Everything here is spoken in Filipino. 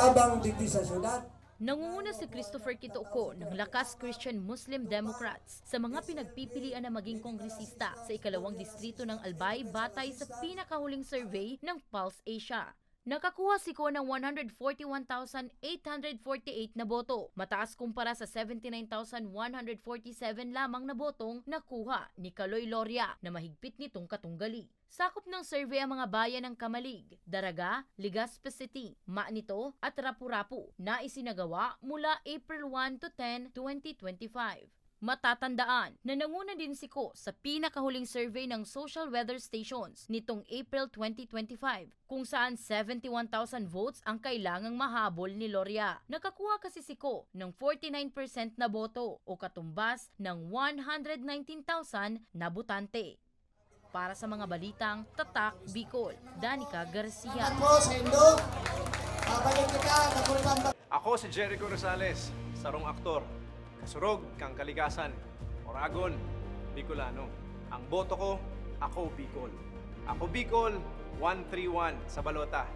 tabang dito sa syudad. Nangunguna si Christopher Kitoko ng Lakas Christian Muslim Democrats sa mga pinagpipilian na maging kongresista sa ikalawang distrito ng Albay batay sa pinakahuling survey ng Pulse Asia. Nakakuha si Ko ng 141,848 na boto, mataas kumpara sa 79,147 lamang na botong nakuha ni Kaloy Loria na mahigpit nitong katunggali. Sakop ng survey ang mga bayan ng Kamalig, Daraga, Legazpi City, Maanito at Rapu-Rapu na isinagawa mula April 1 to 10, 2025. Matatandaan na nanguna din si Ko sa pinakahuling survey ng social weather stations nitong April 2025 kung saan 71,000 votes ang kailangang mahabol ni Loria. Nakakuha kasi si Ko ng 49% na boto o katumbas ng 119,000 na botante. Para sa mga balitang Tatak Bicol, Danica Garcia. Ako sa Indo, babalik kita, nakulpang Ako si Jericho Rosales, sarong aktor. Kasurog, kang kaligasan. Oragon, Bicolano. Ang boto ko, ako Bicol. Ako Bicol, 131 sa balota.